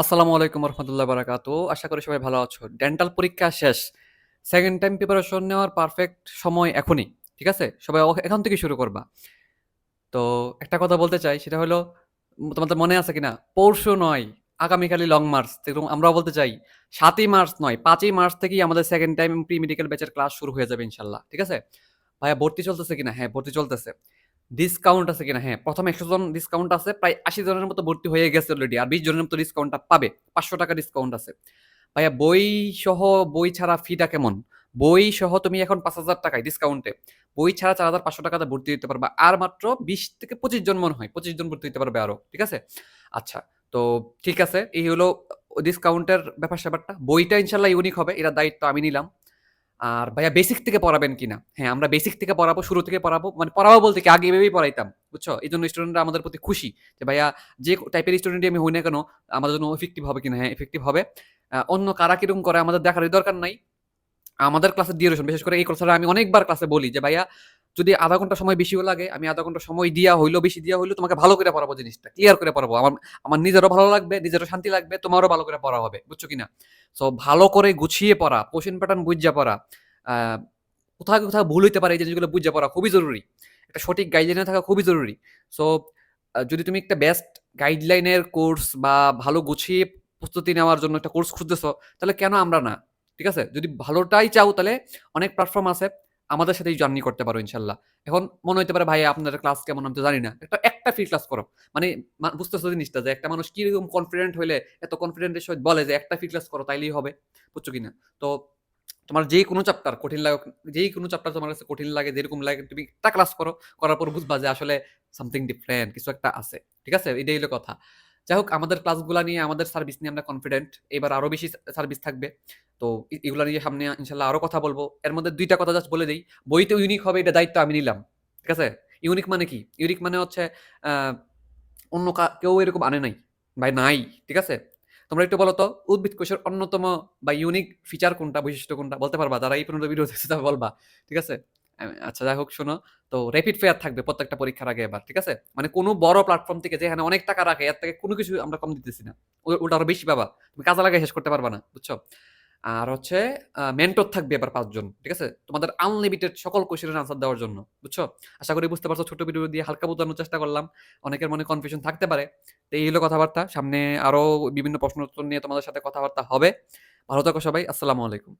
আসসালামু আলাইকুম রহমতুল্লাহ বারাকাত আশা করি সবাই ভালো আছো। ডেন্টাল পরীক্ষা শেষ। সেকেন্ড টাইম প্রিপারেশন নেওয়ার পারফেক্ট সময় এখনই, ঠিক আছে? সবাই এখন থেকে শুরু করবা। তো একটা কথা বলতে চাই, সেটা হলো তোমাদের মনে আছে কিনা? পরশু নয়, আগামীকালই লং মার্চ এবং আমরাও বলতে চাই, সাতই মার্চ নয়, পাঁচই মার্চ থেকেই আমাদের সেকেন্ড টাইম প্রি মেডিকেল ব্যাচের ক্লাস শুরু হয়ে যাবে ইনশাল্লাহ, ঠিক আছে? ভাইয়া, ভর্তি চলতেছে কিনা? হ্যাঁ ভর্তি চলতেছে। ডিসকাউন্ট আছে কিনা? হ্যাঁ প্রথম একশো জন ডিসকাউন্ট আছে, প্রায় আশি জনের মতো ভর্তি হয়ে গেছে অলরেডি আর বিশ জনের মতো ডিসকাউন্টটা পাবে, পাঁচশো টাকা ডিসকাউন্ট আছে। ভাইয়া বই সহ বই ছাড়া ফিটা কেমন? বই সহ তুমি এখন পাঁচ হাজার টাকায় ডিসকাউন্টে বই ছাড়া চার হাজার পাঁচশো টাকাতে ভর্তি দিতে পারবে, আর মাত্র বিশ থেকে পঁচিশ জন মনে হয়, পঁচিশ জন ভর্তি দিতে পারবে আরও, ঠিক আছে? আচ্ছা তো ঠিক আছে, এই হলো ডিসকাউন্টের ব্যাপার স্যাপারটা বইটা ইনশাল্লাহ ইউনিক হবে, এটার দায়িত্ব আমি নিলাম। আর ভাইয়া বেসিক থেকে পড়াবেন কিনা? হ্যাঁ আমরা বেসিক থেকে পড়াবো, শুরু থেকে পড়াবো মানে পড়াবো বলতে কি, আগে এভাবেই পড়াইতাম, বুঝছ? এই জন্য স্টুডেন্টরা আমাদের প্রতি খুশি যে ভাইয়া যে টাইপের স্টুডেন্টই আমি হই না কেন আমাদের জন্য এফেক্টিভ হবে কিনা? হ্যাঁ এফেক্টিভ হবে। অন্য কারা কীরকম করে আমাদের দেখার দরকার নাই। আমাদের ক্লাসের ডিউরেশন বিশেষ করে এই ক্লাসটা আমি অনেকবার ক্লাসে বলি যে ভাইয়া যদি আধা ঘণ্টা সময় বেশিও লাগে, আমি আধা ঘণ্টা সময় দিয়া হইল বেশি দিয়া হইল তোমাকে ভালো করে পড়াবো জিনিসটা ক্লিয়ার করে পড়াবো। আমার আমার নিজেরও ভালো লাগবে, নিজেরও শান্তি লাগবে, তোমারও ভালো করে পড়া হবে, বুঝছ কিনা? সো ভালো করে গুছিয়ে পড়া কোশ্চেন প্যাটার্ন বুঝা পড়া কোথাও কোথাও ভুল হইতে পারে এই জিনিসগুলো বুঝে পড়া খুবই জরুরি। একটা সঠিক গাইডলাইনে থাকা খুবই জরুরি। সো যদি তুমি একটা বেস্ট গাইডলাইনের কোর্স বা ভালো গুছিয়ে প্রস্তুতি নেওয়ার জন্য একটা কোর্স খুঁজতেছো, তাহলে কেন আমরা না? ঠিক আছে? যদি ভালোটাই চাও তাহলে অনেক প্ল্যাটফর্ম আছে। আমাদের সাথেই জার্নি করতে পারো ইনশাল্লাহ। এখন মনে হতে পারে ভাই আপনাদের ক্লাস কেমন? আমি তো জানি না। একটা একটা ফ্রি ক্লাস করো। মানে বুঝতেছো জিনিসটা যে একটা মানুষ কীরকম কনফিডেন্ট হইলে, এত কনফিডেন্টের সহিত বলে যে একটা ফ্রি ক্লাস করো, তাইলেই হবে। বুঝছ কিনা তো তোমার যেই কোনো চ্যাপ্টার কঠিন লাগে যেই কোনো চ্যাপ্টার তোমার কাছে কঠিন লাগে, যেরকম লাগে, তুমি একটা ক্লাস করো। করার পর বুঝবা যে আসলে সামথিং ডিফারেন্ট কিছু একটা আছে। ঠিক আছে? এটাই হলো কথা। যাই হোক, আমাদের ক্লাসগুলো নিয়ে, আমাদের সার্ভিস নিয়ে আমরা কনফিডেন্ট এবার আরও বেশি সার্ভিস থাকবে। তো এগুলো নিয়ে সামনে ইনশাল্লাহ আরও কথা বলব। এর মধ্যে দুইটা কথা জাস্ট বলে দিই। বইতে ইউনিক হবে, এটা দায়িত্ব আমি নিলাম। ঠিক আছে? ইউনিক মানে কি? ইউনিক মানে হচ্ছে অন্য কেউ এরকম আনে নাই ভাই নাই। ঠিক আছে? তোমরা একটু বলো তো, উদ্ভিদ কোষের অন্যতম বা ইউনিক ফিচার কোনটা, বৈশিষ্ট্য কোনটা? বলতে পারবা? যারা এই দেখছে বলবা। ঠিক আছে? আচ্ছা যাই হোক, শোনো। তো র্যাপিড ফেয়ার থাকবে প্রত্যেকটা পরীক্ষার আগে এবার, ঠিক আছে? মানে কোনো বড় প্ল্যাটফর্ম থেকে যেখানে অনেক টাকা রাখে, এর থেকে কোনো কিছু আমরা কম দিতেছি না। ওটা আরও বেশি পাবা। তুমি কাজে লাগাই শেষ করতে পারবা না, বুঝছ? আর হচ্ছে মেন্টর থাকবে এবার পাঁচজন, ঠিক আছে? তোমাদের আনলিমিটেড সকল কোশ্চেনের আনসার দেওয়ার জন্য, বুঝছ? আশা করি বুঝতে পারছ ছোট ভিডিও দিয়ে হালকা বোঝানোর চেষ্টা করলাম। অনেকের মনে কনফিউশন থাকতে পারে। তো এই হলো কথাবার্তা। সামনে আরও বিভিন্ন প্রশ্ন উত্তর নিয়ে তোমাদের সাথে কথাবার্তা হবে। ভালো থাকো সবাই, আসসালামু আলাইকুম।